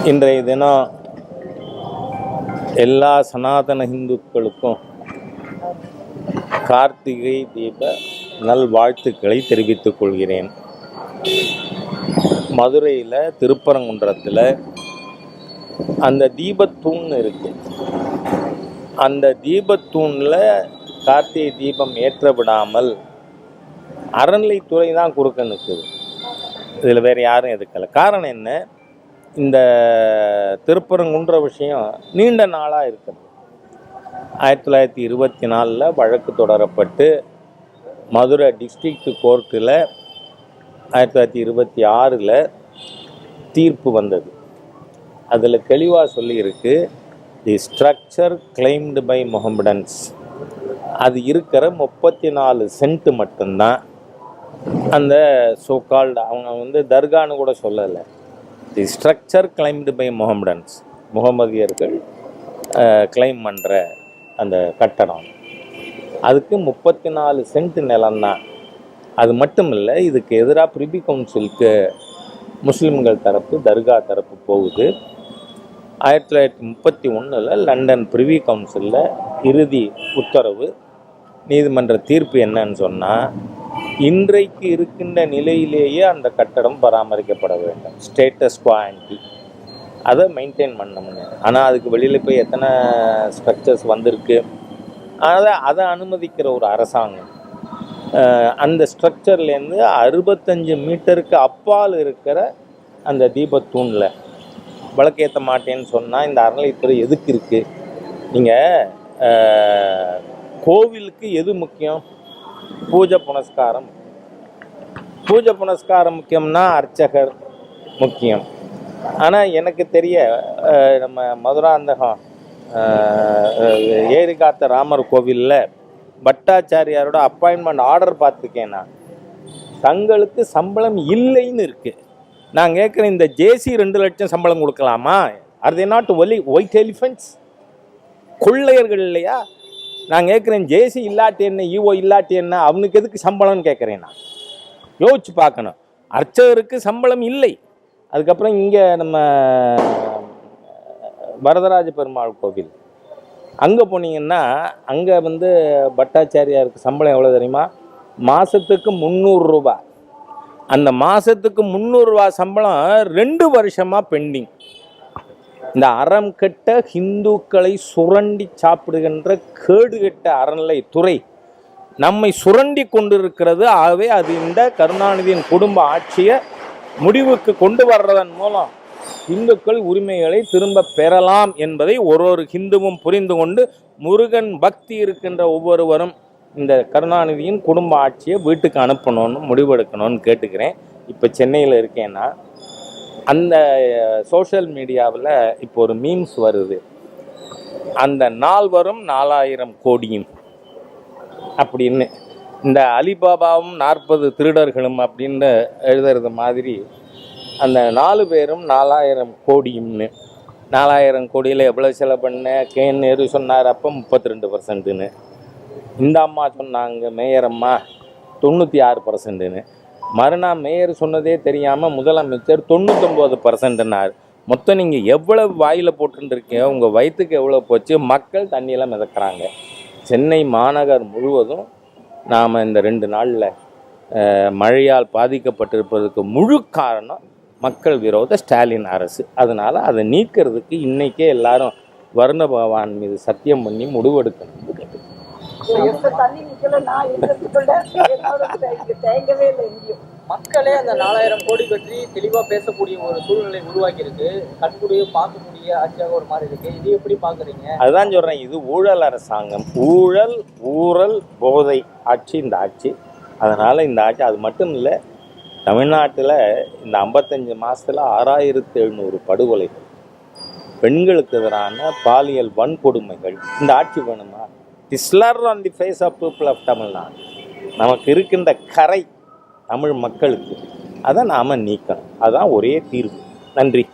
இன்றைய தினம் எல்லா சனாதன இந்துக்களுக்கும் கார்த்திகை தீப நல்வாழ்த்துக்களை தெரிவித்துக் கொள்கிறேன். மதுரையில் திருப்பரங்குன்றத்தில் அந்த தீபத்தூண் இருக்கு. அந்த தீபத்தூணில் கார்த்திகை தீபம் ஏற்ற விடாமல் அறநிலைத்துறை தான் குறுக்க நிற்குது இதில் வேறு யாரும் எதுக்கலை. காரணம் என்ன? இந்த திருப்பரங்குன்ற விஷயம் நீண்ட நாளாக இருக்குது. ஆயிரத்தி தொள்ளாயிரத்தி இருபத்தி நாலில் வழக்கு தொடரப்பட்டு மதுரை டிஸ்ட்ரிக்ட் கோர்ட்டில் ஆயிரத்தி தொள்ளாயிரத்தி இருபத்தி ஆறில் தீர்ப்பு வந்தது. அதில் தெளிவாக சொல்லியிருக்கு the structure claimed by Mohammedans அது இருக்கிற முப்பத்தி நாலு சென்ட் மட்டும்தான். அந்த சோகால்டு அவங்க வந்து தர்கான்னு கூட சொல்லலை. The structure claimed by Mohammedans முகமதியர்கள் claim பண்ணுற அந்த கட்டடம். அதுக்கு முப்பத்தி நாலு சென்ட் நிலம்தான் அது மட்டும் இல்லை இதுக்கு எதிராக பிரிபி கவுன்சிலுக்கு முஸ்லிம்கள் தரப்பு தர்கா தரப்பு போகுது. ஆயிரத்தி தொள்ளாயிரத்தி முப்பத்தி ஒன்றில் லண்டன் பிரிவி கவுன்சிலில் இறுதி உத்தரவு நீதிமன்ற தீர்ப்பு என்னன்னு சொன்னால் இன்றைக்கு இருக்கின்ற நிலையிலேயே அந்த கட்டடம் பராமரிக்கப்பட வேண்டும். ஸ்டேட்டஸ் குவான்டி அதை மெயின்டைன் பண்ணணும்னு ஆனால் அதுக்கு வெளியில் போய் எத்தனை ஸ்ட்ரக்சர்ஸ் வந்திருக்கு? அதை அதை அனுமதிக்கிற ஒரு அரசாங்கம். அந்த ஸ்ட்ரக்சர்லேருந்து அறுபத்தஞ்சு மீட்டருக்கு அப்பால் இருக்கிற அந்த தீபத்தூணில். விளக்கேற்ற மாட்டேன்னு சொன்னால் இந்த அறநிலைத்துறை எதுக்கு இருக்குது நீங்கள் கோவிலுக்கு எது முக்கியம்? பூஜை புனஸ்காரம். பூஜை புனஸ்காரம் முக்கியம்னா அர்ச்சகர் முக்கியம். ஆனால் எனக்கு தெரிய நம்ம மதுராந்தகம் அஹ், ஏரி காத்த ராமர் கோவிலில் பட்டாச்சாரியாரோட அப்பாயின்மெண்ட் ஆர்டர் பார்த்துருக்கேன் நான். தங்களுக்கு சம்பளம் இல்லைன்னு இருக்குது நான் கேட்குறேன் இந்த ஜேசி ரெண்டு லட்சம் சம்பளம் கொடுக்கலாமா? Are they not only white elephants கொள்ளையர்கள் இல்லையா? நான் கேட்குறேன் ஜேசி இல்லாட்டி என்ன ஈஓ இல்லாட்டி என்ன அவனுக்கு எதுக்கு சம்பளம்னு கேட்குறேன் நான்? யோசிச்சு பார்க்கணும். அர்ச்சகருக்கு சம்பளம் இல்லை. அதுக்கப்புறம் இங்கே நம்ம வரதராஜ பெருமாள் கோவில். அங்கே போனீங்கன்னா அங்கே வந்து பட்டாச்சாரியாருக்கு சம்பளம் எவ்வளோ தெரியுமா? மாதத்துக்கு முந்நூறுரூபா அந்த மாதத்துக்கு முந்நூறுரூவா சம்பளம் ரெண்டு வருஷமாக பெண்டிங். இந்த அறம் கெட்ட ஹிந்துக்களை சுரண்டி சாப்பிடுகின்ற கேடுகெட்ட அறநிலை துறை நம்மை சுரண்டி கொண்டிருக்கிறது. ஆகவே அது இந்த கருணாநிதியின் குடும்ப ஆட்சியை முடிவுக்கு கொண்டு வர்றதன் மூலம் இந்துக்கள் உரிமைகளை திரும்ப பெறலாம் என்பதை ஒரு ஒரு ஹிந்துவும் புரிந்து கொண்டு முருகன் பக்தி இருக்கின்ற ஒவ்வொருவரும் இந்த கருணாநிதியின் குடும்ப ஆட்சியை வீட்டுக்கு அனுப்பணும்னு முடிவெடுக்கணும்னு கேட்டுக்கிறேன். இப்போ சென்னையில் இருக்கேன்னா அந்த சோஷியல் மீடியாவில் இப்போ ஒரு மீம்ஸ் வருது. அந்த நாள் வரும் நாலாயிரம் கோடியும் அப்படின்னு. இந்த அலிபாபாவும் நாற்பது திருடர்களும் அப்படின்னு எழுதுறது மாதிரி அந்த நாலு பேரும் நாலாயிரம் கோடியும்னு. நாலாயிரம் கோடியில் எவ்வளோ செலவு பண்ண? கே நேரு சொன்னார் அப்போ முப்பத்தி ரெண்டு பர்சன்ட்டுன்னு இந்த அம்மா சொன்னாங்க மேயர் அம்மா தொண்ணூற்றி ஆறு பர்சன்ட்டுன்னு மறுநாள் மேயர் சொன்னதே தெரியாமல் முதலமைச்சர் தொண்ணூத்தொம்பது பர்சன்ட்னார் மொத்தம் நீங்கள் எவ்வளவு வாயில் போட்டுருக்கீங்க உங்கள் வயிற்றுக்கு எவ்வளோ போச்சு? மக்கள் தண்ணியில் மிதக்கிறாங்க. சென்னை மாநகர் முழுவதும் நாம் இந்த ரெண்டு நாளில் மழையால் பாதிக்கப்பட்டிருப்பதற்கு முழு காரணம் மக்கள் விரோத ஸ்டாலின் அரசு. அதனால் அதை நீக்கிறதுக்கு இன்றைக்கே எல்லாரும் வருண பகவான் மீது சத்தியம் பண்ணி முடிவெடுக்கணும்னு தேங்கவே இல்லை எங்கேயும். மக்களே அந்த நாலாயிரம் கோடி பற்றி தெளிவா பேசக்கூடிய ஒரு சூழ்நிலை உருவாக்கி இருக்கு கண்கூடிய பார்க்க முடிய ஆட்சியாக ஒரு மாதிரி இருக்கு. இது எப்படி பாக்குறீங்க அதுதான் சொல்கிறேன் இது ஊழல் அரசாங்கம். ஊழல் ஊழல் போதை ஆட்சி இந்த ஆட்சி. அதனால் இந்த ஆட்சி அது மட்டும் இல்லை தமிழ்நாட்டில் இந்த ஐம்பத்தஞ்சு மாதத்தில் ஆறாயிரத்து எழுநூறு படுகொலைகள் பெண்களுக்கு எதிரான பாலியல் வன்கொடுமைகள் இந்த ஆட்சி வேணுமா? டிஸ்லர் on the face of people of Tamil Nadu நமக்கு இருக்கின்ற கரை தமிழ் மக்களுக்கு. அதை நாம் நீக்கணும். அதுதான் ஒரே தீர்வு. நன்றி.